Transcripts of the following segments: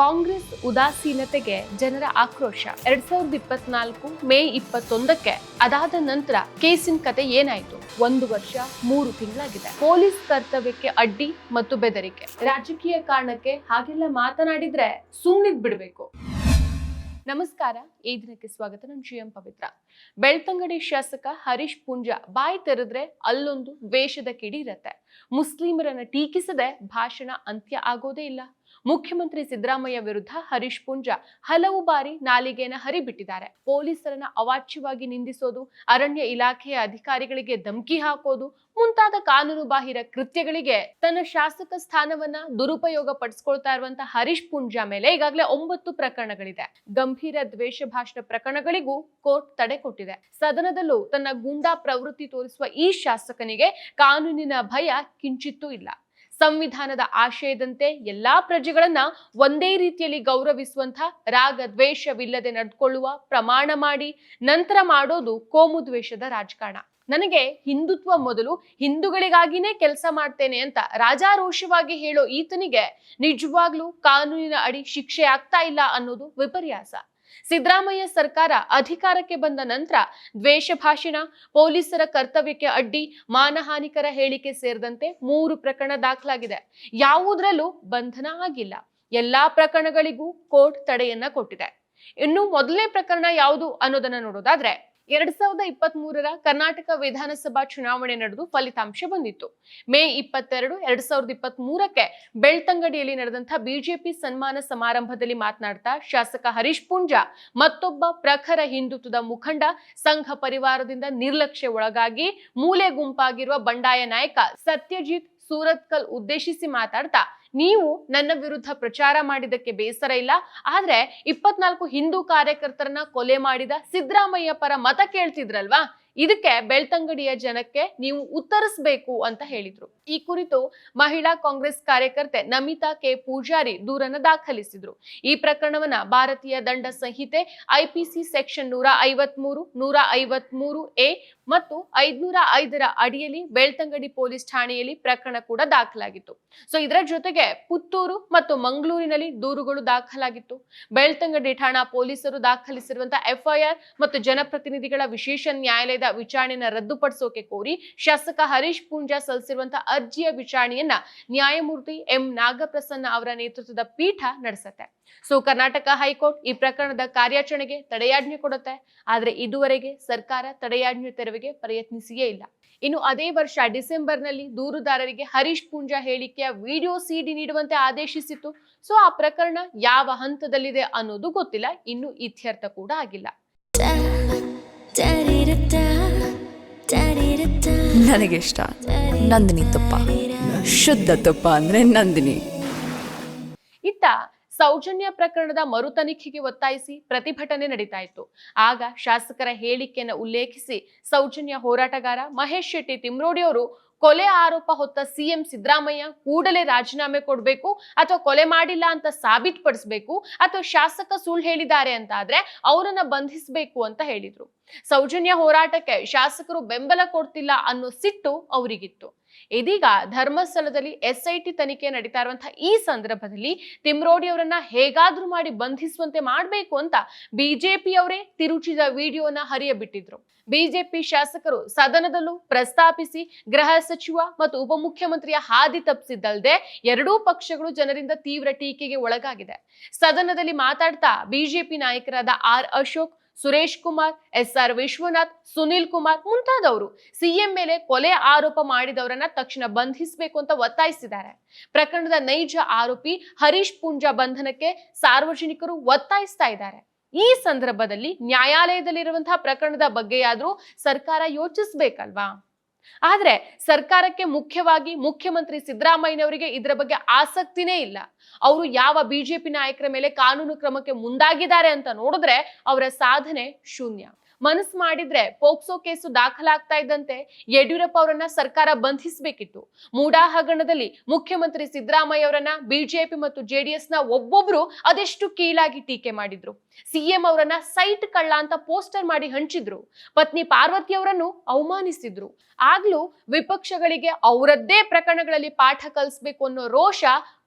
ಕಾಂಗ್ರೆಸ್ ಉದಾಸೀನತೆಗೆ ಜನರ ಆಕ್ರೋಶ. ಎರಡ್ ಸಾವಿರದ ಇಪ್ಪತ್ನಾಲ್ಕು ಮೇ ಇಪ್ಪತ್ತೊಂದಕ್ಕೆ ಅದಾದ ನಂತರ ಕೇಸಿನ ಕತೆ ಏನಾಯ್ತು? ಒಂದು ವರ್ಷ, ಮೂರು ತಿಂಗಳಾಗಿದೆ. ಪೊಲೀಸ್ ಕರ್ತವ್ಯಕ್ಕೆ ಅಡ್ಡಿ ಮತ್ತು ಬೆದರಿಕೆ. ರಾಜಕೀಯ ಕಾರಣಕ್ಕೆ ಹಾಗೆಲ್ಲ ಮಾತನಾಡಿದ್ರೆ ಸುಮ್ಮನಿದ್ ಬಿಡ್ಬೇಕು. ನಮಸ್ಕಾರ, ಈ ದಿನಕ್ಕೆ ಸ್ವಾಗತ. ನಾನು ಜಿ ಎಂ ಪವಿತ್ರ. ಬೆಳ್ತಂಗಡಿ ಶಾಸಕ ಹರೀಶ್ ಪುಂಜಾ ಬಾಯಿ ತೆರೆದ್ರೆ ಅಲ್ಲೊಂದು ದ್ವೇಷದ ಕಿಡಿ ಇರತ್ತೆ. ಮುಸ್ಲಿಮರನ್ನ ಟೀಕಿಸದೆ ಭಾಷಣ ಅಂತ್ಯ ಆಗೋದೇ ಇಲ್ಲ. ಮುಖ್ಯಮಂತ್ರಿ ಸಿದ್ದರಾಮಯ್ಯ ವಿರುದ್ಧ ಹರೀಶ್ ಪುಂಜ ಹಲವು ಬಾರಿ ನಾಲಿಗೆನ ಹರಿಬಿಟ್ಟಿದ್ದಾರೆ. ಪೊಲೀಸರನ್ನ ಅವಾಚ್ಯವಾಗಿ ನಿಂದಿಸೋದು, ಅರಣ್ಯ ಇಲಾಖೆಯ ಅಧಿಕಾರಿಗಳಿಗೆ ಧಮಕಿ ಹಾಕೋದು, ಮುಂತಾದ ಕಾನೂನು ಬಾಹಿರ ಕೃತ್ಯಗಳಿಗೆ ತನ್ನ ಶಾಸಕ ಸ್ಥಾನವನ್ನ ದುರುಪಯೋಗ ಪಡಿಸ್ಕೊಳ್ತಾ ಇರುವಂತ ಹರೀಶ್ ಪುಂಜ ಮೇಲೆ ಈಗಾಗಲೇ ಒಂಬತ್ತು ಪ್ರಕರಣಗಳಿದೆ. ಗಂಭೀರ ದ್ವೇಷ ಭಾಷಣ ಪ್ರಕರಣಗಳಿಗೂ ಕೋರ್ಟ್ ತಡೆ ಕೊಟ್ಟಿದೆ. ಸದನದಲ್ಲೂ ತನ್ನ ಗೂಂಡಾ ಪ್ರವೃತ್ತಿ ತೋರಿಸುವ ಈ ಶಾಸಕನಿಗೆ ಕಾನೂನಿನ ಭಯ ಕಿಂಚಿತ್ತೂ ಇಲ್ಲ. ಸಂವಿಧಾನದ ಆಶಯದಂತೆ ಎಲ್ಲಾ ಪ್ರಜೆಗಳನ್ನ ಒಂದೇ ರೀತಿಯಲ್ಲಿ ಗೌರವಿಸುವಂತ ರಾಗ ದ್ವೇಷವಿಲ್ಲದೆ ನಡೆದುಕೊಳ್ಳುವ ಪ್ರಮಾಣ ಮಾಡಿ ನಂತರ ಮಾಡೋದು ಕೋಮು ದ್ವೇಷದ ರಾಜಕಾರಣ. ನನಗೆ ಹಿಂದುತ್ವ ಮೊದಲು ಹಿಂದೂಗಳಿಗಾಗಿನೇ ಕೆಲಸ ಮಾಡ್ತೇನೆ ಅಂತ ರಾಜಾರೋಷವಾಗಿ ಹೇಳೋ ಈತನಿಗೆ ನಿಜವಾಗ್ಲೂ ಕಾನೂನಿನ ಅಡಿ ಶಿಕ್ಷೆ ಆಗ್ತಾ ಇಲ್ಲ ಅನ್ನೋದು ವಿಪರ್ಯಾಸ. ಸಿದ್ದರಾಮಯ್ಯ ಸರ್ಕಾರ ಅಧಿಕಾರಕ್ಕೆ ಬಂದ ನಂತರ ದ್ವೇಷ ಭಾಷಣ, ಪೊಲೀಸರ ಕರ್ತವ್ಯಕ್ಕೆ ಅಡ್ಡಿ, ಮಾನಹಾನಿಕರ ಹೇಳಿಕೆ ಸೇರಿದಂತೆ ಮೂರು ಪ್ರಕರಣ ದಾಖಲಾಗಿದೆ. ಯಾವುದರಲ್ಲೂ ಬಂಧನ ಆಗಿಲ್ಲ. ಎಲ್ಲಾ ಪ್ರಕರಣಗಳಿಗೂ ಕೋರ್ಟ್ ತಡೆಯನ್ನ ಕೊಟ್ಟಿದೆ. ಇನ್ನು ಮೊದಲನೇ ಪ್ರಕರಣ ಯಾವುದು ಅನ್ನೋದನ್ನ ನೋಡೋದಾದ್ರೆ ಎರಡ್ ಸಾವಿರದ ಇಪ್ಪತ್ತ್ ಮೂರರ ಕರ್ನಾಟಕ ವಿಧಾನಸಭಾ ಚುನಾವಣೆ ನಡೆದು ಫಲಿತಾಂಶ ಬಂದಿತ್ತು. ಮೇ ಇಪ್ಪತ್ತೆರಡು, ಎರಡ್ ಸಾವಿರದ ಇಪ್ಪತ್ತ್ ಮೂರಕ್ಕೆ ಬೆಳ್ತಂಗಡಿಯಲ್ಲಿ ನಡೆದಂತಹ ಬಿಜೆಪಿ ಸನ್ಮಾನ ಸಮಾರಂಭದಲ್ಲಿ ಮಾತನಾಡ್ತಾ ಶಾಸಕ ಹರೀಶ್ ಪುಂಜ, ಮತ್ತೊಬ್ಬ ಪ್ರಖರ ಹಿಂದುತ್ವದ ಮುಖಂಡ ಸಂಘ ಪರಿವಾರದಿಂದ ನಿರ್ಲಕ್ಷ್ಯ ಒಳಗಾಗಿ ಮೂಲೆ ಗುಂಪಾಗಿರುವ ಬಂಡಾಯ ನಾಯಕ ಸತ್ಯಜಿತ್ ಸೂರತ್ಕಲ್ ಉದ್ದೇಶಿಸಿ ಮಾತಾಡ್ತಾ ನೀವು ನನ್ನ ವಿರುದ್ಧ ಪ್ರಚಾರ ಮಾಡಿದ್ದಕ್ಕೆ ಬೇಸರ ಇಲ್ಲ. ಆದ್ರೆ ಇಪ್ಪತ್ನಾಲ್ಕು ಹಿಂದೂ ಕಾರ್ಯಕರ್ತರನ್ನ ಕೊಲೆ ಮಾಡಿದ ಸಿದ್ದರಾಮಯ್ಯ ಪರ ಮತ ಕೇಳ್ತಿದ್ರಲ್ವಾ? ಇದಕ್ಕೆ ಬೆಳ್ತಂಗಡಿಯ ಜನಕ್ಕೆ ನೀವು ಉತ್ತರಿಸಬೇಕು ಅಂತ ಹೇಳಿದ್ರು. ಈ ಕುರಿತು ಮಹಿಳಾ ಕಾಂಗ್ರೆಸ್ ಕಾರ್ಯಕರ್ತೆ ನಮಿತಾ ಕೆ. ಪೂಜಾರಿ ದೂರನ್ನು ದಾಖಲಿಸಿದ್ರು. ಈ ಪ್ರಕರಣವನ್ನ ಭಾರತೀಯ ದಂಡ ಸಂಹಿತೆ, ಐಪಿಸಿ ಸೆಕ್ಷನ್ ನೂರ ಐವತ್ಮೂರು ನೂರ ಐವತ್ಮೂರು ಎ ಮತ್ತು ಐದ್ನೂರ ಐದರ ಅಡಿಯಲ್ಲಿ ಬೆಳ್ತಂಗಡಿ ಪೊಲೀಸ್ ಠಾಣೆಯಲ್ಲಿ ಪ್ರಕರಣ ಕೂಡ ದಾಖಲಾಗಿತ್ತು. ಸೊ, ಇದರ ಜೊತೆಗೆ ಪುತ್ತೂರು ಮತ್ತು ಮಂಗಳೂರಿನಲ್ಲಿ ದೂರುಗಳು ದಾಖಲಾಗಿತ್ತು. ಬೆಳ್ತಂಗಡಿ ಠಾಣಾ ಪೊಲೀಸರು ದಾಖಲಿಸಿರುವಂತಹ ಎಫ್ಐಆರ್ ಮತ್ತು ಜನಪ್ರತಿನಿಧಿಗಳ ವಿಶೇಷ ನ್ಯಾಯಾಲಯದ ವಿಚಾರಣೆಯನ್ನ ರದ್ದುಪಡಿಸೋಕೆ ಕೋರಿ ಶಾಸಕ ಹರೀಶ್ ಪೂಂಜಾ ಸಲ್ಲಿಸಿರುವಂತಹ ಅರ್ಜಿಯ ವಿಚಾರಣೆಯನ್ನ ನ್ಯಾಯಮೂರ್ತಿ ಎಂ ನಾಗಪ್ರಸನ್ನ ಅವರ ನೇತೃತ್ವದ ಪೀಠ ನಡೆಸುತ್ತೆ. ಸೊ ಕರ್ನಾಟಕ ಹೈಕೋರ್ಟ್ ಈ ಪ್ರಕರಣದ ಕಾರ್ಯಾಚರಣೆಗೆ ತಡೆಯಾಜ್ಞೆ ಕೊಡುತ್ತೆ. ಆದ್ರೆ ಇದುವರೆಗೆ ಸರ್ಕಾರ ತಡೆಯಾಜ್ಞೆ ತೆರವಿಗೆ ಪ್ರಯತ್ನಿಸಿಯೇ ಇಲ್ಲ. ಇನ್ನು ಅದೇ ವರ್ಷ ಡಿಸೆಂಬರ್ನಲ್ಲಿ ದೂರುದಾರರಿಗೆ ಹರೀಶ್ ಪೂಂಜಾ ಹೇಳಿಕೆಯ ವಿಡಿಯೋ ಸಿಡಿ ನೀಡುವಂತೆ ಆದೇಶಿಸಿತ್ತು. ಸೊ ಆ ಪ್ರಕರಣ ಯಾವ ಹಂತದಲ್ಲಿದೆ ಅನ್ನೋದು ಗೊತ್ತಿಲ್ಲ. ಇನ್ನು ಇತ್ಯರ್ಥ ಕೂಡ ಆಗಿಲ್ಲ. ನನಗಿಷ್ಟ. ನಂದಿನಿ ತುಪ್ಪ. ಶುದ್ಧ ತುಪ್ಪ ಅಂದ್ರೆ ನಂದಿನಿ. ಇತ್ತ ಸೌಜನ್ಯ ಪ್ರಕರಣದ ಮರು ತನಿಖೆಗೆ ಒತ್ತಾಯಿಸಿ ಪ್ರತಿಭಟನೆ ನಡೀತಾ ಇತ್ತು. ಆಗ ಶಾಸಕರ ಹೇಳಿಕೆಯನ್ನು ಉಲ್ಲೇಖಿಸಿ ಸೌಜನ್ಯ ಹೋರಾಟಗಾರ ಮಹೇಶ್ ಶೆಟ್ಟಿ ತಿಮ್ರೋಡಿ ಅವರು ಕೊಲೆ ಆರೋಪ ಹೊತ್ತ ಸಿಎಂ ಸಿದ್ದರಾಮಯ್ಯ ಕೂಡಲೇ ರಾಜೀನಾಮೆ ಕೊಡಬೇಕು ಅಥವಾ ಕೊಲೆ ಮಾಡಿಲ್ಲ ಅಂತ ಸಾಬೀತುಪಡಿಸಬೇಕು ಅಥವಾ ಶಾಸಕ ಸುಳ್ಳು ಹೇಳಿದ್ದಾರೆ ಅಂತ ಆದ್ರೆ ಅವರನ್ನ ಬಂಧಿಸಬೇಕು ಅಂತ ಹೇಳಿದ್ರು. ಸೌಜನ್ಯ ಹೋರಾಟಕ್ಕೆ ಶಾಸಕರು ಬೆಂಬಲ ಕೊಡ್ತಿಲ್ಲ ಅನ್ನೋ ಸಿಟ್ಟು ಅವರಿಗಿತ್ತು. ಇದೀಗ ಧರ್ಮಸ್ಥಳದಲ್ಲಿ ಎಸ್ಐಟಿ ತನಿಖೆ ನಡೀತಾ ಇರುವಂತಹ ಈ ಸಂದರ್ಭದಲ್ಲಿ ತಿಮ್ರೋಡಿ ಅವರನ್ನ ಹೇಗಾದ್ರೂ ಮಾಡಿ ಬಂಧಿಸುವಂತೆ ಮಾಡಬೇಕು ಅಂತ ಬಿಜೆಪಿ ಅವರೇ ತಿರುಚಿದ ವಿಡಿಯೋನ ಹರಿಯಬಿಟ್ಟಿದ್ರು. ಬಿಜೆಪಿ ಶಾಸಕರು ಸದನದಲ್ಲೂ ಪ್ರಸ್ತಾಪಿಸಿ ಗೃಹ ಸಚಿವ ಮತ್ತು ಉಪಮುಖ್ಯಮಂತ್ರಿಯ ಹಾದಿ ತಪ್ಪಿಸಿದ್ದಲ್ಲದೆ ಎರಡೂ ಪಕ್ಷಗಳು ಜನರಿಂದ ತೀವ್ರ ಟೀಕೆಗೆ ಒಳಗಾಗಿದೆ. ಸದನದಲ್ಲಿ ಮಾತಾಡ್ತಾ ಬಿಜೆಪಿ ನಾಯಕರಾದ R Ashok Suresh Kumar S R Vishwanath, Sunil Kumar ಮುಂತಾದವರು ಸಿಎಂ ಮೇಲೆ ಕೊಲೆ ಆರೋಪ ಮಾಡಿದವರನ್ನ ತಕ್ಷಣ ಬಂಧಿಸಬೇಕು ಅಂತ ಒತ್ತಾಯಿಸಿದ್ದಾರೆ. ಪ್ರಕರಣದ ನೈಜ ಆರೋಪಿ ಹರೀಶ್ ಪೂಂಜಾ ಬಂಧನಕ್ಕೆ ಸಾರ್ವಜನಿಕರು ಒತ್ತಾಯಿಸ್ತಾ ಇದ್ದಾರೆ. ಈ ಸಂದರ್ಭದಲ್ಲಿ ನ್ಯಾಯಾಲಯದಲ್ಲಿರುವಂತಹ ಪ್ರಕರಣದ ಬಗ್ಗೆಯಾದ್ರೂ ಸರ್ಕಾರ ಯೋಚಿಸ್ಬೇಕಲ್ವಾ? ಆದ್ರೆ ಸರ್ಕಾರಕ್ಕೆ ಮುಖ್ಯವಾಗಿ ಮುಖ್ಯಮಂತ್ರಿ ಸಿದ್ದರಾಮಯ್ಯನವರಿಗೆ ಇದರ ಬಗ್ಗೆ ಆಸಕ್ತಿನೇ ಇಲ್ಲ. ಅವರು ಯಾವ ಬಿಜೆಪಿ ನಾಯಕರ ಮೇಲೆ ಕಾನೂನು ಕ್ರಮಕ್ಕೆ ಮುಂದಾಗಿದ್ದಾರೆ ಅಂತ ನೋಡಿದ್ರೆ ಅವರ ಸಾಧನೆ ಶೂನ್ಯ. ಮನಸ್ಸು ಮಾಡಿದ್ರೆ ಪೋಕ್ಸೋ ಕೇಸು ದಾಖಲಾಗ್ತಾ ಇದ್ದಂತೆ ಯಡಿಯೂರಪ್ಪ ಅವರನ್ನ ಸರ್ಕಾರ ಬಂಧಿಸಬೇಕಿತ್ತು. ಮೂಡಾ ಹಗರಣದಲ್ಲಿ ಮುಖ್ಯಮಂತ್ರಿ ಸಿದ್ದರಾಮಯ್ಯ ಅವರನ್ನ ಬಿಜೆಪಿ ಮತ್ತು ಜೆಡಿಎಸ್ನ ಒಬ್ಬೊಬ್ರು ಅದೆಷ್ಟು ಕೀಳಾಗಿ ಟೀಕೆ ಮಾಡಿದ್ರು. ಸಿಎಂ ಅವರನ್ನ ಸೈಟ್ ಕಳ್ಳ ಅಂತ ಪೋಸ್ಟರ್ ಮಾಡಿ ಹಂಚಿದ್ರು. ಪತ್ನಿ ಪಾರ್ವತಿ ಅವರನ್ನು ಅವಮಾನಿಸಿದ್ರು. ಆಗ್ಲೂ ವಿಪಕ್ಷಗಳಿಗೆ ಅವರದ್ದೇ ಪ್ರಕರಣಗಳಲ್ಲಿ ಪಾಠ ಕಲಿಸ್ಬೇಕು ಅನ್ನೋ ರೋಷ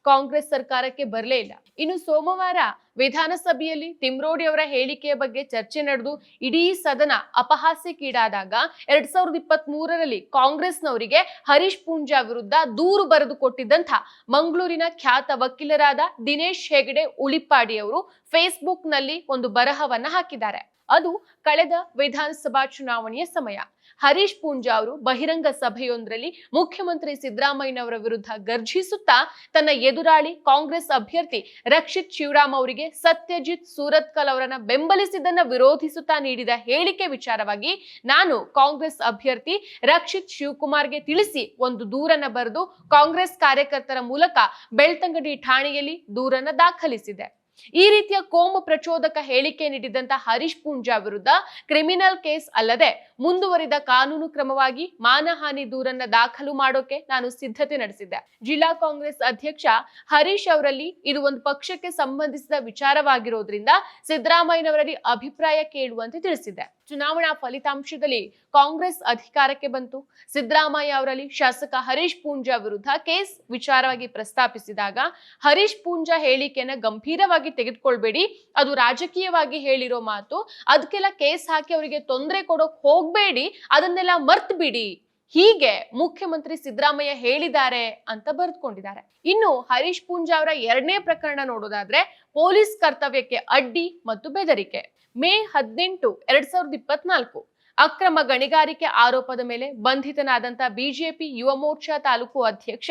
ಕಾಂಗ್ರೆಸ್ ಸರ್ಕಾರಕ್ಕೆ ಬರಲೇ ಇಲ್ಲ. ಇನ್ನು ಸೋಮವಾರ ವಿಧಾನಸಭೆಯಲ್ಲಿ ತಿಮ್ರೋಡಿ ಅವರ ಹೇಳಿಕೆಯ ಬಗ್ಗೆ ಚರ್ಚೆ ನಡೆದು ಇಡೀ ಸದನ ಅಪಹಾಸ್ಯಕ್ಕೀಡಾದಾಗ ಎರಡ್ ಸಾವಿರದ ಇಪ್ಪತ್ತ್ ಮೂರರಲ್ಲಿ ಕಾಂಗ್ರೆಸ್ನವರಿಗೆ ಹರೀಶ್ ಪೂಂಜಾ ವಿರುದ್ಧ ದೂರು ಬರೆದು ಕೊಟ್ಟಿದ್ದಂಥ ಮಂಗಳೂರಿನ ಖ್ಯಾತ ವಕೀಲರಾದ ದಿನೇಶ್ ಹೆಗಡೆ ಉಳಿಪಾಡಿ ಅವರು ಫೇಸ್ಬುಕ್ನಲ್ಲಿ ಒಂದು ಬರಹವನ್ನ ಹಾಕಿದ್ದಾರೆ. ಅದು ಕಳೆದ ವಿಧಾನಸಭಾ ಚುನಾವಣೆಯ ಸಮಯ. ಹರೀಶ್ ಪೂಂಜಾ ಅವರು ಬಹಿರಂಗ ಸಭೆಯೊಂದರಲ್ಲಿ ಮುಖ್ಯಮಂತ್ರಿ ಸಿದ್ದರಾಮಯ್ಯನವರ ವಿರುದ್ಧ ಗರ್ಜಿಸುತ್ತಾ ತನ್ನ ಎದುರಾಳಿ ಕಾಂಗ್ರೆಸ್ ಅಭ್ಯರ್ಥಿ ರಕ್ಷಿತ್ ಶಿವರಾಮ್ ಅವರಿಗೆ ಸತ್ಯಜಿತ್ ಸೂರತ್ಕಲ್ ಅವರನ್ನ ಬೆಂಬಲಿಸಿದ್ದನ್ನ ವಿರೋಧಿಸುತ್ತಾ ನೀಡಿದ ಹೇಳಿಕೆ ವಿಚಾರವಾಗಿ ನಾನು ಕಾಂಗ್ರೆಸ್ ಅಭ್ಯರ್ಥಿ ರಕ್ಷಿತ್ ಶಿವಕುಮಾರ್ಗೆ ತಿಳಿಸಿ ಒಂದು ದೂರನ್ನು ಬರೆದು ಕಾಂಗ್ರೆಸ್ ಕಾರ್ಯಕರ್ತರ ಮೂಲಕ ಬೆಳ್ತಂಗಡಿ ಠಾಣೆಯಲ್ಲಿ ದೂರನ್ನು ದಾಖಲಿಸಿದೆ. ಈ ರೀತಿಯ ಕೋಮು ಪ್ರಚೋದಕ ಹೇಳಿಕೆ ನೀಡಿದಂತ ಹರೀಶ್ ಪೂಂಜಾ ವಿರುದ್ಧ ಕ್ರಿಮಿನಲ್ ಕೇಸ್ ಅಲ್ಲದೆ ಮುಂದುವರಿದ ಕಾನೂನು ಕ್ರಮವಾಗಿ ಮಾನಹಾನಿ ದೂರನ್ನ ದಾಖಲು ಮಾಡೋಕೆ ನಾನು ಸಿದ್ಧತೆ ನಡೆಸಿದ್ದೆ. ಜಿಲ್ಲಾ ಕಾಂಗ್ರೆಸ್ ಅಧ್ಯಕ್ಷ ಹರೀಶ್ ಅವರಲ್ಲಿ ಇದು ಒಂದು ಪಕ್ಷಕ್ಕೆ ಸಂಬಂಧಿಸಿದ ವಿಚಾರವಾಗಿರೋದ್ರಿಂದ ಸಿದ್ದರಾಮಯ್ಯನವರಲ್ಲಿ ಅಭಿಪ್ರಾಯ ಕೇಳುವಂತೆ ತಿಳಿಸಿದ್ದೆ. ಚುನಾವಣಾ ಫಲಿತಾಂಶದಲ್ಲಿ ಕಾಂಗ್ರೆಸ್ ಅಧಿಕಾರಕ್ಕೆ ಬಂತು. ಸಿದ್ದರಾಮಯ್ಯ ಅವರಲ್ಲಿ ಶಾಸಕ ಹರೀಶ್ ಪೂಂಜಾ ವಿರುದ್ಧ ಕೇಸ್ ವಿಚಾರವಾಗಿ ಪ್ರಸ್ತಾಪಿಸಿದಾಗ, ಹರೀಶ್ ಪೂಂಜಾ ಹೇಳಿಕೆಯನ್ನ ಗಂಭೀರವಾಗಿ ತೆಗೆದುಕೊಳ್ಬೇಡಿ. ಅದು ರಾಜಕೀಯವಾಗಿ ಹೇಳಿರೋ ಮಾತು. ಅದಕ್ಕೆಲ್ಲ ಕೇಸ್ ಹಾಕಿ ಅವರಿಗೆ ತೊಂದರೆ ಕೊಡೋಕೆ ಹೋಗ್ಬೇಡಿ. ಅದನ್ನೆಲ್ಲ ಮರ್ತ್ ಬಿಡಿ ಹೀಗೆ ಮುಖ್ಯಮಂತ್ರಿ ಸಿದ್ದರಾಮಯ್ಯ ಹೇಳಿದ್ದಾರೆ ಅಂತ ಬರೆದುಕೊಂಡಿದ್ದಾರೆ. ಇನ್ನು ಹರೀಶ್ ಪೂಂಜಾ ಅವರ ಎರಡನೇ ಪ್ರಕರಣ ನೋಡೋದಾದ್ರೆ, ಪೊಲೀಸ್ ಕರ್ತವ್ಯಕ್ಕೆ ಅಡ್ಡಿ ಮತ್ತು ಬೆದರಿಕೆ. ಮೇ ಹದಿನೆಂಟು, ಎರಡ್ ಸಾವಿರದ ಇಪ್ಪತ್ನಾಲ್ಕು. ಅಕ್ರಮ ಗಣಿಗಾರಿಕೆ ಆರೋಪದ ಮೇಲೆ ಬಂಧಿತನಾದಂತ ಬಿಜೆಪಿ ಯುವ ಮೋರ್ಚಾ ತಾಲೂಕು ಅಧ್ಯಕ್ಷ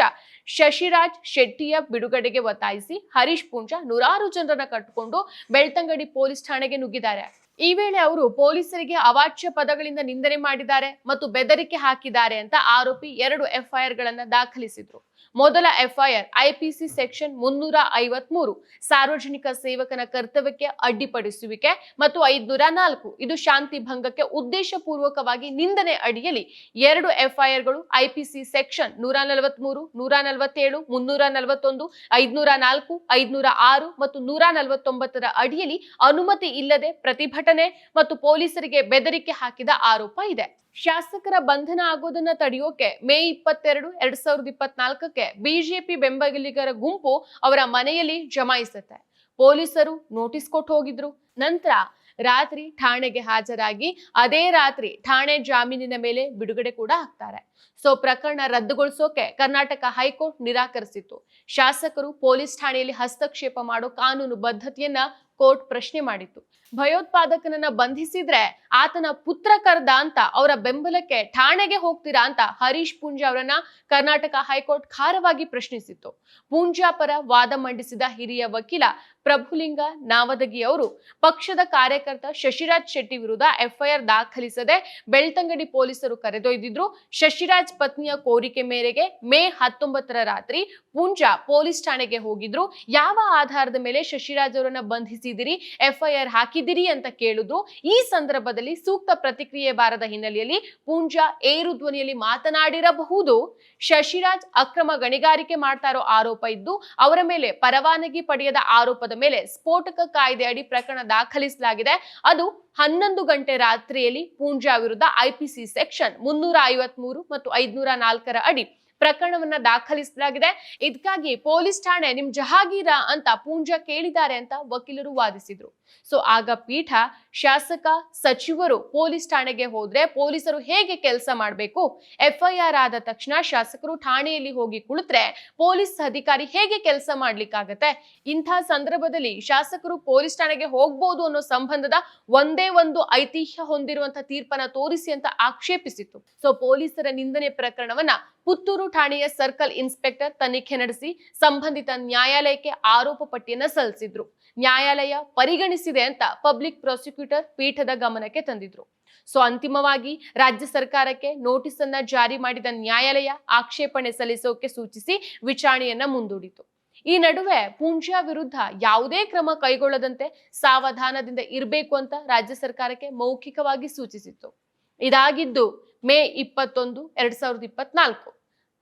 ಶಶಿರಾಜ್ ಶೆಟ್ಟಿಯ ಬಿಡುಗಡೆಗೆ ಒತ್ತಾಯಿಸಿ ಹರೀಶ್ ಪೂಂಜಾ ನೂರಾರು ಜನರನ್ನ ಕಟ್ಟಿಕೊಂಡು ಬೆಳ್ತಂಗಡಿ ಪೊಲೀಸ್ ಠಾಣೆಗೆ ನುಗ್ಗಿದ್ದಾರೆ. ಈ ವೇಳೆ ಅವರು ಪೊಲೀಸರಿಗೆ ಅವಾಚ್ಯ ಪದಗಳಿಂದ ನಿಂದನೆ ಮಾಡಿದ್ದಾರೆ ಮತ್ತು ಬೆದರಿಕೆ ಹಾಕಿದ್ದಾರೆ ಅಂತ ಆರೋಪಿ ಎರಡು ಎಫ್ಐಆರ್ ಗಳನ್ನ ದಾಖಲಿಸಿದ್ರು. ಮೊದಲ ಎಫ್ಐಆರ್ ಐಪಿಸಿ ಸೆಕ್ಷನ್ ಮುನ್ನೂರ ಐವತ್ಮೂರು, ಸಾರ್ವಜನಿಕ ಸೇವಕನ ಕರ್ತವ್ಯಕ್ಕೆ ಅಡ್ಡಿಪಡಿಸುವಿಕೆ ಮತ್ತು ಐದ್ನೂರ ನಾಲ್ಕು. ಇದು ಶಾಂತಿ ಭಂಗಕ್ಕೆ ಉದ್ದೇಶಪೂರ್ವಕವಾಗಿ ನಿಂದನೆ ಅಡಿಯಲ್ಲಿ ಎರಡು ಎಫ್ಐಆರ್ಗಳು ಐಪಿಸಿ ಸೆಕ್ಷನ್ ನೂರ ನಲವತ್ಮೂರು, ನೂರ ನಲವತ್ತೇಳು, ಮುನ್ನೂರ ನಲವತ್ತೊಂದು, ಐದ್ನೂರ ನಾಲ್ಕು, ಐದ್ನೂರ ಆರು ಮತ್ತು ನೂರ ನಲವತ್ತೊಂಬತ್ತರ ಅಡಿಯಲ್ಲಿ ಅನುಮತಿ ಇಲ್ಲದೆ ಪ್ರತಿಭಟನೆ ಮತ್ತು ಪೊಲೀಸರಿಗೆ ಬೆದರಿಕೆ ಹಾಕಿದ ಆರೋಪ ಇದೆ. ಶಾಸಕರ ಬಂಧನ ಆಗೋದನ್ನ ತಡೆಯೋಕೆ ಮೇ ಇಪ್ಪತ್ತೆರಡು, ಎರಡ್ ಸಾವಿರದ ಇಪ್ಪತ್ನಾಲ್ಕಕ್ಕೆ ಬಿಜೆಪಿ ಬೆಂಬಲಿಗರ ಗುಂಪು ಅವರ ಮನೆಯಲ್ಲಿ ಜಮಾಯಿಸುತ್ತೆ. ಪೊಲೀಸರು ನೋಟಿಸ್ ಕೊಟ್ಟು ಹೋಗಿದ್ರು. ನಂತರ ರಾತ್ರಿ ಠಾಣೆಗೆ ಹಾಜರಾಗಿ ಅದೇ ರಾತ್ರಿ ಠಾಣೆ ಜಾಮೀನಿನ ಮೇಲೆ ಬಿಡುಗಡೆ ಕೂಡ ಆಗ್ತಾರೆ. ಸೊ, ಪ್ರಕರಣ ರದ್ದುಗೊಳಿಸೋಕೆ ಕರ್ನಾಟಕ ಹೈಕೋರ್ಟ್ ನಿರಾಕರಿಸಿತ್ತು. ಶಾಸಕರು ಪೊಲೀಸ್ ಠಾಣೆಯಲ್ಲಿ ಹಸ್ತಕ್ಷೇಪ ಮಾಡೋ ಕಾನೂನು ಬದ್ಧತೆಯನ್ನ ಕೋರ್ಟ್ ಪ್ರಶ್ನೆ ಮಾಡಿತ್ತು. ಭಯೋತ್ಪಾದಕನನ್ನ ಬಂಧಿಸಿದ್ರೆ ಆತನ ಪುತ್ರ ಕರ್ದ ಅಂತ, ಅವರ ಬೆಂಬಲಕ್ಕೆ ಠಾಣೆಗೆ ಹೋಗ್ತೀರಾ ಅಂತ ಹರೀಶ್ ಪೂಂಜಾ ಅವರನ್ನ ಕರ್ನಾಟಕ ಹೈಕೋರ್ಟ್ ಖಾರವಾಗಿ ಪ್ರಶ್ನಿಸಿತ್ತು. ಪೂಂಜಾ ಪರ ವಾದ ಮಂಡಿಸಿದ ಹಿರಿಯ ವಕೀಲ ಪ್ರಭುಲಿಂಗ ನಾವದಗಿ ಅವರು, ಪಕ್ಷದ ಕಾರ್ಯಕರ್ತ ಶಶಿರಾಜ್ ಶೆಟ್ಟಿ ವಿರುದ್ಧ ಎಫ್ಐಆರ್ ದಾಖಲಿಸದೆ ಬೆಳ್ತಂಗಡಿ ಪೊಲೀಸರು ಕರೆದೊಯ್ದಿದ್ರು. ಶಶಿರಾಜ್ ಪತ್ನಿಯ ಕೋರಿಕೆ ಮೇರೆಗೆ ಮೇ ಹತ್ತೊಂಬತ್ತರ ರಾತ್ರಿ ಪೂಂಜಾ ಪೊಲೀಸ್ ಠಾಣೆಗೆ ಹೋಗಿದ್ರು. ಯಾವ ಆಧಾರದ ಮೇಲೆ ಶಶಿರಾಜ್ ಅವರನ್ನ ಬಂಧಿಸಿದಿರಿ? ಎಫ್ಐಆರ್ ಹಾಕಿದಿರಿ ಅಂತ ಕೇಳುದು ಈ ಸಂದರ್ಭದಲ್ಲಿ ಸೂಕ್ತ ಪ್ರತಿಕ್ರಿಯೆ ಬಾರದ ಹಿನ್ನೆಲೆಯಲ್ಲಿ ಪೂಂಜಾ ಏರು ಧ್ವನಿಯಲ್ಲಿ ಮಾತನಾಡಿರಬಹುದು. ಶಶಿರಾಜ್ ಅಕ್ರಮ ಗಣಿಗಾರಿಕೆ ಮಾಡ್ತಾ ಇರೋ ಆರೋಪ ಇದ್ದು, ಅವರ ಮೇಲೆ ಪರವಾನಗಿ ಪಡೆಯದ ಆರೋಪದ ಮೇಲೆ ಸ್ಫೋಟಕ ಕಾಯ್ದೆ ಅಡಿ ಪ್ರಕರಣ ದಾಖಲಿಸಲಾಗಿದೆ. ಅದು ಹನ್ನೊಂದು ಗಂಟೆ ರಾತ್ರಿಯಲ್ಲಿ ಪೂಂಜಾ ವಿರುದ್ಧ ಐಪಿಸಿ ಸೆಕ್ಷನ್ ಮುನ್ನೂರ ಐವತ್ಮೂರು ಮತ್ತು ಐದ್ನೂರ ನಾಲ್ಕರ ಅಡಿ ಪ್ರಕರಣವನ್ನ ದಾಖಲಿಸಲಾಗಿದೆ. ಇದಕ್ಕಾಗಿ ಪೊಲೀಸ್ ಠಾಣೆ ನಿಮ್ ಜಹಾಗೀರ ಅಂತ ಪೂಂಜಾ ಕೇಳಿದ್ದಾರೆ ಅಂತ ವಕೀಲರು ವಾದಿಸಿದ್ರು. ಸೊ ಆಗ ಪೀಠ ಶಾಸಕ ಸಚಿವರು ಪೊಲೀಸ್ ಠಾಣೆಗೆ ಹೋದ್ರೆ ಪೊಲೀಸರು ಹೇಗೆ ಕೆಲಸ ಮಾಡಬೇಕು? ಎಫ್ಐಆರ್ ಆದ ತಕ್ಷಣ ಶಾಸಕರು ಠಾಣೆಯಲ್ಲಿ ಹೋಗಿ ಕುಳಿತ್ರೆ ಪೊಲೀಸ್ ಅಧಿಕಾರಿ ಹೇಗೆ ಕೆಲಸ ಮಾಡ್ಲಿಕ್ಕಾಗತ್ತೆ? ಇಂಥ ಸಂದರ್ಭದಲ್ಲಿ ಶಾಸಕರು ಪೊಲೀಸ್ ಠಾಣೆಗೆ ಹೋಗ್ಬೋದು ಅನ್ನೋ ಸಂಬಂಧದ ಒಂದೇ ಒಂದು ಐತಿಹ್ಯ ಹೊಂದಿರುವಂತಹ ತೀರ್ಪನ್ನ ತೋರಿಸಿ ಅಂತ ಆಕ್ಷೇಪಿಸಿತ್ತು. ಸೊ ಪೊಲೀಸರ ನಿಂದನೆ ಪ್ರಕರಣವನ್ನ ಪುತ್ತೂರು ಠಾಣೆಯ ಸರ್ಕಲ್ ಇನ್ಸ್ಪೆಕ್ಟರ್ ತನಿಖೆ ನಡೆಸಿ ಸಂಬಂಧಿತ ನ್ಯಾಯಾಲಯಕ್ಕೆ ಆರೋಪ ಪಟ್ಟಿಯನ್ನ ಸಲ್ಲಿಸಿದ್ರು. ನ್ಯಾಯಾಲಯ ಪರಿಗಣಿಸಿದೆ ಅಂತ ಪಬ್ಲಿಕ್ ಪ್ರಾಸಿಕ್ಯೂಟರ್ ಪೀಠದ ಗಮನಕ್ಕೆ ತಂದಿದ್ರು. ಸೊ ಅಂತಿಮವಾಗಿ ರಾಜ್ಯ ಸರ್ಕಾರಕ್ಕೆ ನೋಟಿಸ್ ಅನ್ನ ಜಾರಿ ಮಾಡಿದ ನ್ಯಾಯಾಲಯ ಆಕ್ಷೇಪಣೆ ಸಲ್ಲಿಸೋಕೆ ಸೂಚಿಸಿ ವಿಚಾರಣೆಯನ್ನ ಮುಂದೂಡಿತು. ಈ ನಡುವೆ ಪೂಂಜಾ ವಿರುದ್ಧ ಯಾವುದೇ ಕ್ರಮ ಕೈಗೊಳ್ಳದಂತೆ ಸಾವಧಾನದಿಂದ ಇರಬೇಕು ಅಂತ ರಾಜ್ಯ ಸರ್ಕಾರಕ್ಕೆ ಮೌಖಿಕವಾಗಿ ಸೂಚಿಸಿತ್ತು. ಇದಾಗಿದ್ದು ಮೇ ಇಪ್ಪತ್ತೊಂದು, ಎರಡ್ ಸಾವಿರದ ಇಪ್ಪತ್ನಾಲ್ಕು.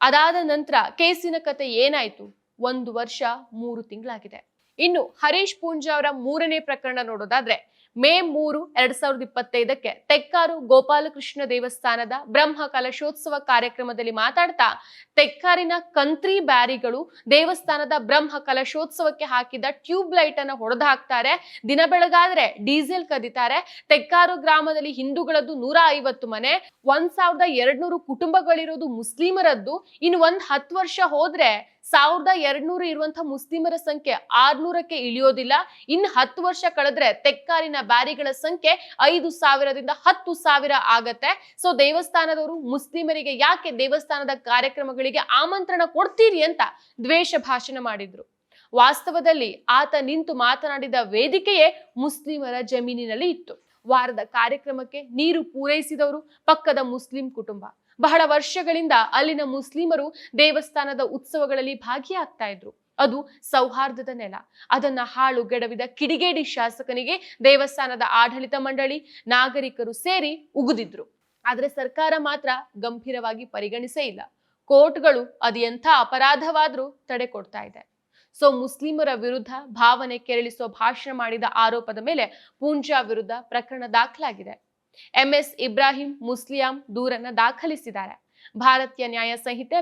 ಅದಾದ ನಂತರ ಕೇಸಿನ ಕತೆ ಏನಾಯ್ತು? ಒಂದು ವರ್ಷ, ಮೂರು ತಿಂಗಳಾಗಿದೆ. ಇನ್ನು ಹರೀಶ್ ಪೂಂಜಾ ಅವರ ಮೂರನೇ ಪ್ರಕರಣ ನೋಡೋದಾದ್ರೆ ಮೇ ಮೂರು ಎರಡ್ ಸಾವಿರದ ಇಪ್ಪತ್ತೈದಕ್ಕೆ ತೆಕ್ಕಾರು ಗೋಪಾಲಕೃಷ್ಣ ದೇವಸ್ಥಾನದ ಬ್ರಹ್ಮ ಕಲಶೋತ್ಸವ ಕಾರ್ಯಕ್ರಮದಲ್ಲಿ ಮಾತಾಡ್ತಾ ತೆಕ್ಕಾರಿನ ಕಂತ್ರಿ ಬ್ಯಾರಿಗಳು ದೇವಸ್ಥಾನದ ಬ್ರಹ್ಮ ಕಲಶೋತ್ಸವಕ್ಕೆ ಹಾಕಿದ ಟ್ಯೂಬ್ ಲೈಟ್ ಅನ್ನ ಹೊಡೆದು ಹಾಕ್ತಾರೆ. ದಿನ ಬೆಳಗಾದ್ರೆ ಡೀಸೆಲ್ ಕದಿತಾರೆ. ತೆಕ್ಕಾರು ಗ್ರಾಮದಲ್ಲಿ ಹಿಂದೂಗಳದ್ದು ನೂರ ಐವತ್ತು ಮನೆ, ಒಂದ್ ಸಾವಿರದ ಎರಡ್ನೂರು ಕುಟುಂಬಗಳಿರೋದು ಮುಸ್ಲಿಮರದ್ದು. ಇನ್ನು ಒಂದ್ ಹತ್ತು ವರ್ಷ ಹೋದ್ರೆ ಸಾವಿರದ ಎರಡ್ನೂರು ಇರುವಂತಹ ಮುಸ್ಲಿಮರ ಸಂಖ್ಯೆ ಆರ್ನೂರಕ್ಕೆ ಇಳಿಯೋದಿಲ್ಲ. ಇನ್ನು ಹತ್ತು ವರ್ಷ ಕಳೆದ್ರೆ ತೆಕ್ಕಾರಿನ ಬ್ಯಾರಿಗಳ ಸಂಖ್ಯೆ ಐದು ಸಾವಿರದಿಂದ ಹತ್ತು ಸಾವಿರ ಆಗತ್ತೆ. ಸೊ ದೇವಸ್ಥಾನದವರು ಮುಸ್ಲಿಮರಿಗೆ ಯಾಕೆ ದೇವಸ್ಥಾನದ ಕಾರ್ಯಕ್ರಮಗಳಿಗೆ ಆಮಂತ್ರಣ ಕೊಡ್ತೀರಿ ಅಂತ ದ್ವೇಷ ಭಾಷಣ ಮಾಡಿದ್ರು. ವಾಸ್ತವದಲ್ಲಿ ಆತ ನಿಂತು ಮಾತನಾಡಿದ ವೇದಿಕೆಯೇ ಮುಸ್ಲಿಮರ ಜಮೀನಿನಲ್ಲಿ ಇತ್ತು. ವಾರದ ಕಾರ್ಯಕ್ರಮಕ್ಕೆ ನೀರು ಪೂರೈಸಿದವರು ಪಕ್ಕದ ಮುಸ್ಲಿಂ ಕುಟುಂಬ. ಬಹಳ ವರ್ಷಗಳಿಂದ ಅಲ್ಲಿನ ಮುಸ್ಲಿಮರು ದೇವಸ್ಥಾನದ ಉತ್ಸವಗಳಲ್ಲಿ ಭಾಗಿಯಾಗ್ತಾ ಇದ್ರು. ಅದು ಸೌಹಾರ್ದದ ನೆಲ. ಅದನ್ನ ಹಾಳು ಗೆಡವಿದ ಕಿಡಿಗೇಡಿ ಶಾಸಕನಿಗೆ ದೇವಸ್ಥಾನದ ಆಡಳಿತ ಮಂಡಳಿ, ನಾಗರಿಕರು ಸೇರಿ ಉಗುದಿದ್ರು. ಆದ್ರೆ ಸರ್ಕಾರ ಮಾತ್ರ ಗಂಭೀರವಾಗಿ ಪರಿಗಣಿಸೇ ಇಲ್ಲ. ಕೋರ್ಟ್ಗಳು ಅದು ಎಂಥ ಅಪರಾಧವಾದ್ರೂ ತಡೆ ಕೊಡ್ತಾ ಇದೆ. ಸೊ ಮುಸ್ಲಿಮರ ವಿರುದ್ಧ ಭಾವನೆ ಕೆರಳಿಸುವ ಭಾಷಣ ಮಾಡಿದ ಆರೋಪದ ಮೇಲೆ ಪೂಂಜಾ ವಿರುದ್ಧ ಪ್ರಕರಣ ದಾಖಲಾಗಿದೆ. ಎಂಎಸ್ ಇಬ್ರಾಹಿಂ ಮುಸ್ಲಿಯಾಂ ದೂರನ್ನ ದಾಖಲಿಸಿದ್ದಾರೆ. ಭಾರತೀಯ ನ್ಯಾಯ ಸಂಹಿತೆ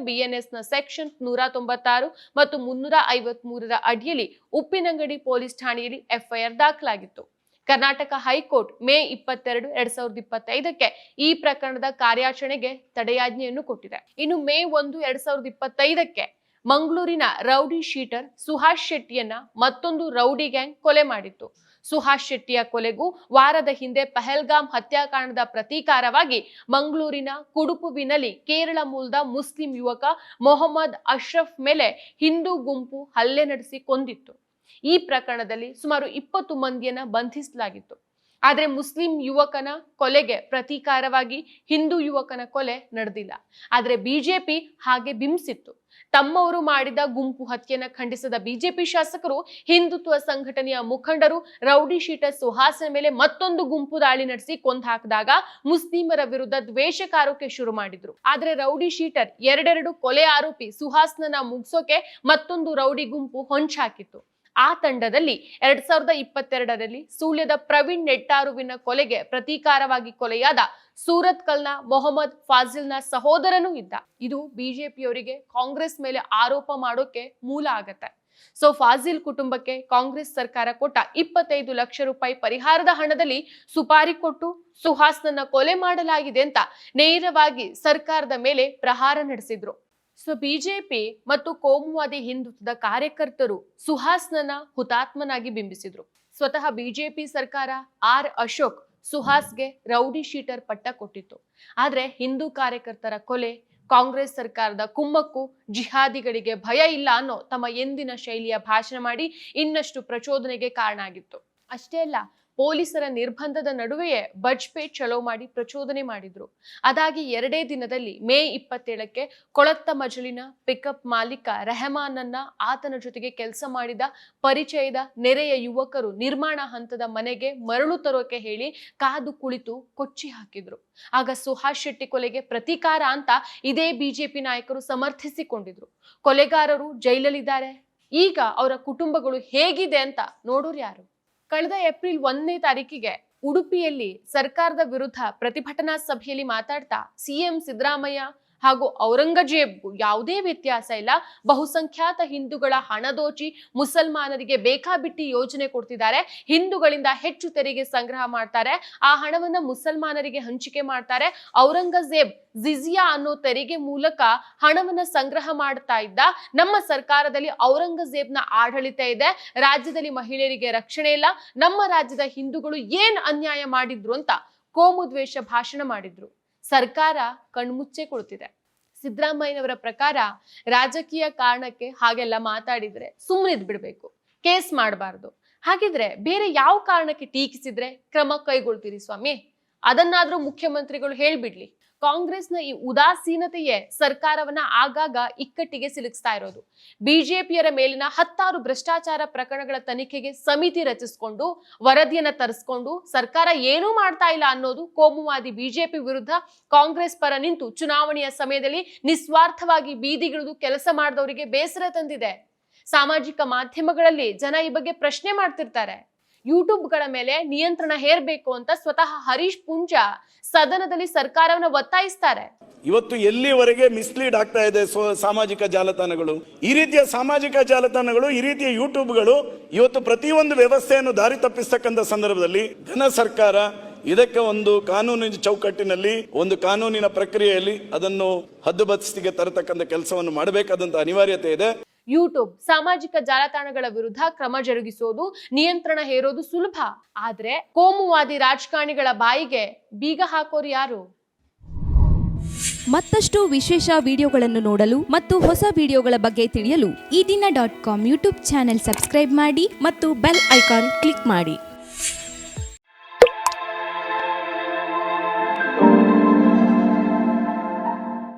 ನ ಸೆಕ್ಷನ್ ನೂರ ತೊಂಬತ್ತಾರು ಮತ್ತು ಮುನ್ನೂರ ಐವತ್ ಮೂರರ ಅಡಿಯಲ್ಲಿ ಉಪ್ಪಿನಂಗಡಿ ಪೊಲೀಸ್ ಠಾಣೆಯಲ್ಲಿ ಎಫ್ಐಆರ್ ದಾಖಲಾಗಿತ್ತು. ಕರ್ನಾಟಕ ಹೈಕೋರ್ಟ್ ಮೇ ಇಪ್ಪತ್ತೆರಡು, ಎರಡ್ ಸಾವಿರದ ಇಪ್ಪತ್ತೈದಕ್ಕೆ ಈ ಪ್ರಕರಣದ ಕಾರ್ಯಾಚರಣೆಗೆ ತಡೆಯಾಜ್ಞೆಯನ್ನು ಕೊಟ್ಟಿದೆ. ಇನ್ನು ಮೇ ಒಂದು, ಎರಡ್ ಸಾವಿರದ ಇಪ್ಪತ್ತೈದಕ್ಕೆ ಮಂಗಳೂರಿನ ರೌಡಿ ಶೀಟರ್ ಸುಹಾಸ್ ಶೆಟ್ಟಿಯನ್ನ ಮತ್ತೊಂದು ರೌಡಿ ಗ್ಯಾಂಗ್ ಕೊಲೆ ಮಾಡಿತ್ತು. ಸುಹಾಸ್ ಶೆಟ್ಟಿಯ ಕೊಲೆಗೂ ವಾರದ ಹಿಂದೆ ಪಹಲ್ಗಾಮ್ ಹತ್ಯಾಕಾಂಡದ ಪ್ರತೀಕಾರವಾಗಿ ಮಂಗಳೂರಿನ ಕುಡುಪುವಿನಲ್ಲಿ ಕೇರಳ ಮೂಲದ ಮುಸ್ಲಿಂ ಯುವಕ ಮೊಹಮ್ಮದ್ ಅಶ್ರಫ್ ಮೇಲೆ ಹಿಂದೂ ಗುಂಪು ಹಲ್ಲೆ ನಡೆಸಿ ಕೊಂದಿತ್ತು ಈ ಪ್ರಕರಣದಲ್ಲಿ ಸುಮಾರು ಇಪ್ಪತ್ತು ಮಂದಿಯನ್ನ ಬಂಧಿಸಲಾಗಿತ್ತು. ಆದ್ರೆ ಮುಸ್ಲಿಂ ಯುವಕನ ಕೊಲೆಗೆ ಪ್ರತೀಕಾರವಾಗಿ ಹಿಂದೂ ಯುವಕನ ಕೊಲೆ ನಡೆದಿಲ್ಲ. ಆದರೆ ಬಿಜೆಪಿ ಹಾಗೆ ಬಿಂಬಿಸಿತ್ತು. ತಮ್ಮವರು ಮಾಡಿದ ಗುಂಪು ಹತ್ಯೆಯನ್ನು ಖಂಡಿಸದ ಬಿಜೆಪಿ ಶಾಸಕರು ಹಿಂದುತ್ವ ಸಂಘಟನೆಯ ಮುಖಂಡರು ರೌಡಿ ಶೀಟರ್ ಸುಹಾಸನ ಮೇಲೆ ಮತ್ತೊಂದು ಗುಂಪು ದಾಳಿ ನಡೆಸಿ ಕೊಂದು ಹಾಕಿದಾಗ ಮುಸ್ಲಿಮರ ವಿರುದ್ಧ ದ್ವೇಷಕಾರೋಕೆ ಶುರು ಮಾಡಿದ್ರು. ಆದ್ರೆ ರೌಡಿ ಶೀಟರ್ ಎರಡೆರಡು ಕೊಲೆ ಆರೋಪಿ ಸುಹಾಸನ ಮುಗಿಸೋಕೆ ಮತ್ತೊಂದು ರೌಡಿ ಗುಂಪು ಹೊಂಚಾಕಿತ್ತು ಆ ತಂಡದಲ್ಲಿ ಎರಡ್ ಸಾವಿರದ ಇಪ್ಪತ್ತೆರಡರಲ್ಲಿ ಸೂಳ್ಯದ ಪ್ರವೀಣ್ ನೆಟ್ಟಾರುವಿನ ಕೊಲೆಗೆ ಪ್ರತೀಕಾರವಾಗಿ ಕೊಲೆಯಾದ ಸೂರತ್ ಕಲ್ನ ಮೊಹಮ್ಮದ್ ಫಾಜಿಲ್ನ ಸಹೋದರನೂ ಇದ್ದ. ಇದು ಬಿಜೆಪಿಯವರಿಗೆ ಕಾಂಗ್ರೆಸ್ ಮೇಲೆ ಆರೋಪ ಮಾಡೋಕೆ ಮೂಲ ಆಗತ್ತೆ. ಸೊ ಫಾಜಿಲ್ ಕುಟುಂಬಕ್ಕೆ ಕಾಂಗ್ರೆಸ್ ಸರ್ಕಾರ ಕೊಟ್ಟ ಇಪ್ಪತ್ತೈದು ಲಕ್ಷ ರೂಪಾಯಿ ಪರಿಹಾರದ ಹಣದಲ್ಲಿ ಸುಪಾರಿ ಕೊಟ್ಟು ಸುಹಾಸ್ನನ್ನ ಕೊಲೆ ಮಾಡಲಾಗಿದೆ ಅಂತ ನೇರವಾಗಿ ಸರ್ಕಾರದ ಮೇಲೆ ಪ್ರಹಾರ ನಡೆಸಿದ್ರು. ಸೊ ಬಿಜೆಪಿ ಮತ್ತು ಕೋಮುವಾದಿ ಹಿಂದುತ್ವದ ಕಾರ್ಯಕರ್ತರು ಸುಹಾಸ್ನನ್ನ ಹುತಾತ್ಮನಾಗಿ ಬಿಂಬಿಸಿದ್ರು. ಸ್ವತಃ ಬಿಜೆಪಿ ಸರ್ಕಾರ ಆರ್ ಅಶೋಕ್ ಸುಹಾಸ್ಗೆ ರೌಡಿ ಶೀಟರ್ ಪಟ್ಟ ಕೊಟ್ಟಿತ್ತು. ಆದ್ರೆ ಹಿಂದೂ ಕಾರ್ಯಕರ್ತರ ಕೊಲೆ, ಕಾಂಗ್ರೆಸ್ ಸರ್ಕಾರದ ಕುಮ್ಮಕ್ಕು, ಜಿಹಾದಿಗಳಿಗೆ ಭಯ ಇಲ್ಲ ಅನ್ನೋ ತಮ್ಮ ಎಂದಿನ ಶೈಲಿಯ ಭಾಷಣ ಮಾಡಿ ಇನ್ನಷ್ಟು ಪ್ರಚೋದನೆಗೆ ಕಾರಣ ಆಗಿತ್ತು. ಅಷ್ಟೇ ಅಲ್ಲ ಪೊಲೀಸರ ನಿರ್ಬಂಧದ ನಡುವೆಯೇ ಬಜ್ಪೆ ಚಲೋ ಮಾಡಿ ಪ್ರಚೋದನೆ ಮಾಡಿದ್ರು. ಅದಾಗಿ ಎರಡೇ ದಿನದಲ್ಲಿ ಮೇ ಇಪ್ಪತ್ತೇಳಕ್ಕೆ ಕೊಳತ್ತ ಮಜಲಿನ ಪಿಕಪ್ ಮಾಲೀಕ ರೆಹಮಾನನ್ನ ಆತನ ಜೊತೆಗೆ ಕೆಲಸ ಮಾಡಿದ ಪರಿಚಯದ ನೆರೆಯ ಯುವಕರು ನಿರ್ಮಾಣ ಹಂತದ ಮನೆಗೆ ಮರಳು ತರೋಕೆ ಹೇಳಿ ಕಾದು ಕುಳಿತು ಕೊಚ್ಚಿ ಹಾಕಿದ್ರು. ಆಗ ಸುಹಾಸ್ ಶೆಟ್ಟಿ ಕೊಲೆಗೆ ಪ್ರತೀಕಾರ ಅಂತ ಇದೇ ಬಿಜೆಪಿ ನಾಯಕರು ಸಮರ್ಥಿಸಿಕೊಂಡಿದ್ರು. ಕೊಲೆಗಾರರು ಜೈಲಲ್ಲಿದ್ದಾರೆ. ಈಗ ಅವರ ಕುಟುಂಬಗಳು ಹೇಗಿದೆ ಅಂತ ನೋಡೋರು ಯಾರು? ಕಳೆದ ಏಪ್ರಿಲ್ ಒಂದನೇ ತಾರೀಕಿಗೆ ಉಡುಪಿಯಲ್ಲಿ ಸರ್ಕಾರದ ವಿರುದ್ಧ ಪ್ರತಿಭಟನಾ ಸಭೆಯಲ್ಲಿ ಮಾತಾಡ್ತಾ ಸಿಎಂ ಸಿದ್ದರಾಮಯ್ಯ ಹಾಗೂ ಔರಂಗಜೇಬ್ಗೂ ಯಾವುದೇ ವ್ಯತ್ಯಾಸ ಇಲ್ಲ. ಬಹುಸಂಖ್ಯಾತ ಹಿಂದೂಗಳ ಹಣದೋಚಿ ಮುಸಲ್ಮಾನರಿಗೆ ಬೇಕಾಬಿಟ್ಟಿ ಯೋಜನೆ ಕೊಡ್ತಿದ್ದಾರೆ. ಹಿಂದೂಗಳಿಂದ ಹೆಚ್ಚು ತೆರಿಗೆ ಸಂಗ್ರಹ ಮಾಡ್ತಾರೆ. ಆ ಹಣವನ್ನ ಮುಸಲ್ಮಾನರಿಗೆ ಹಂಚಿಕೆ ಮಾಡ್ತಾರೆ. ಔರಂಗಜೇಬ್ ಜಿಜಿಯಾ ಅನ್ನೋ ತೆರಿಗೆ ಮೂಲಕ ಹಣವನ್ನ ಸಂಗ್ರಹ ಮಾಡ್ತಾ ಇದ್ದ. ನಮ್ಮ ಸರ್ಕಾರದಲ್ಲಿ ಔರಂಗಜೇಬ್ನ ಆಡಳಿತ ಇದೆ. ರಾಜ್ಯದಲ್ಲಿ ಮಹಿಳೆಯರಿಗೆ ರಕ್ಷಣೆ ಇಲ್ಲ. ನಮ್ಮ ರಾಜ್ಯದ ಹಿಂದೂಗಳು ಏನ್ ಅನ್ಯಾಯ ಮಾಡಿದ್ರು ಅಂತ ಕೋಮುದ್ವೇಷ ಭಾಷಣ ಮಾಡಿದ್ರು. ಸರ್ಕಾರ ಕಣ್ಮುಚ್ಚೆ ಕೊಡುತ್ತಿದೆ ಸಿದ್ದರಾಮಯ್ಯನವರ ಪ್ರಕಾರ ರಾಜಕೀಯ ಕಾರಣಕ್ಕೆ ಹಾಗೆಲ್ಲ ಮಾತಾಡಿದ್ರೆ ಸುಮ್ಮನಿದ್ ಬಿಡಬೇಕು ಕೇಸ್ ಮಾಡಬಾರ್ದು. ಹಾಗಿದ್ರೆ ಬೇರೆ ಯಾವ ಕಾರಣಕ್ಕೆ ಟೀಕಿಸಿದ್ರೆ ಕ್ರಮ ಕೈಗೊಳ್ತೀರಿ ಸ್ವಾಮಿ? ಅದನ್ನಾದ್ರೂ ಮುಖ್ಯಮಂತ್ರಿಗಳು ಹೇಳ್ಬಿಡ್ಲಿ. ಕಾಂಗ್ರೆಸ್ನ ಈ ಉದಾಸೀನತೆಯೇ ಸರ್ಕಾರವನ್ನ ಆಗಾಗ ಇಕ್ಕಟ್ಟಿಗೆ ಸಿಲುಕಿಸ್ತಾ ಇರೋದು. ಬಿಜೆಪಿಯರ ಮೇಲಿನ ಹತ್ತಾರು ಭ್ರಷ್ಟಾಚಾರ ಪ್ರಕರಣಗಳ ತನಿಖೆಗೆ ಸಮಿತಿ ರಚಿಸಿಕೊಂಡು, ವರದಿಯನ್ನ ತರಿಸ್ಕೊಂಡು, ಸರ್ಕಾರ ಏನೂ ಮಾಡ್ತಾ ಇಲ್ಲ ಅನ್ನೋದು ಕೋಮುವಾದಿ ಬಿಜೆಪಿ ವಿರುದ್ಧ ಕಾಂಗ್ರೆಸ್ ಪರ ನಿಂತು ಚುನಾವಣೆಯ ಸಮಯದಲ್ಲಿ ನಿಸ್ವಾರ್ಥವಾಗಿ ಬೀದಿಗಿಳಿದು ಕೆಲಸ ಮಾಡಿದವರಿಗೆ ಬೇಸರ ತಂದಿದೆ. ಸಾಮಾಜಿಕ ಮಾಧ್ಯಮಗಳಲ್ಲಿ ಜನ ಈ ಬಗ್ಗೆ ಪ್ರಶ್ನೆ ಮಾಡ್ತಿರ್ತಾರೆ. ಯೂಟ್ಯೂಬ್ಗಳ ಮೇಲೆ ನಿಯಂತ್ರಣ ಹೇರಬೇಕು ಅಂತ ಸ್ವತಃ ಹರೀಶ್ ಪುಂಜಾ ಸದನದಲ್ಲಿ ಸರ್ಕಾರವನ್ನ ಒತ್ತಾಯಿಸ್ತಾರೆ. ಇವತ್ತು ಎಲ್ಲಿವರೆಗೆ ಮಿಸ್ಲೀಡ್ ಆಗ್ತಾ ಇದೆ ಸಾಮಾಜಿಕ ಜಾಲತಾಣಗಳು? ಈ ರೀತಿಯ ಸಾಮಾಜಿಕ ಜಾಲತಾಣಗಳು, ಈ ರೀತಿಯ ಯೂಟ್ಯೂಬ್ಗಳು ಇವತ್ತು ಪ್ರತಿಯೊಂದು ವ್ಯವಸ್ಥೆಯನ್ನು ದಾರಿ ತಪ್ಪಿಸ್ತಕ್ಕಂಥ ಸಂದರ್ಭದಲ್ಲಿ ಘನ ಸರ್ಕಾರ ಇದಕ್ಕೆ ಒಂದು ಕಾನೂನಿನ ಚೌಕಟ್ಟಿನಲ್ಲಿ, ಒಂದು ಕಾನೂನಿನ ಪ್ರಕ್ರಿಯೆಯಲ್ಲಿ ಅದನ್ನು ಹದ್ದುಬಸ್ತಿಗೆ ತರತಕ್ಕಂಥ ಕೆಲಸವನ್ನು ಮಾಡಬೇಕಾದಂತ ಅನಿವಾರ್ಯತೆ ಇದೆ. ಯೂಟ್ಯೂಬ್ ಸಾಮಾಜಿಕ ಜಾಲತಾಣಗಳ ವಿರುದ್ಧ ಕ್ರಮ ಜರುಗಿಸೋದು, ನಿಯಂತ್ರಣ ಹೇರೋದು ಸುಲಭ. ಆದ್ರೆ ಕೋಮುವಾದಿ ರಾಜಕಾರಣಿಗಳ ಬಾಯಿಗೆ ಬೀಗ ಹಾಕೋರು ಯಾರು? ಮತ್ತಷ್ಟು ವಿಶೇಷ ವಿಡಿಯೋಗಳನ್ನು ನೋಡಲು ಮತ್ತು ಹೊಸ ವಿಡಿಯೋಗಳ ಬಗ್ಗೆ ತಿಳಿಯಲು Ee Dina dot com YouTube channel subscribe ಮಾಡಿ ಮತ್ತು ಬೆಲ್ ಐಕಾನ್ ಕ್ಲಿಕ್ ಮಾಡಿ.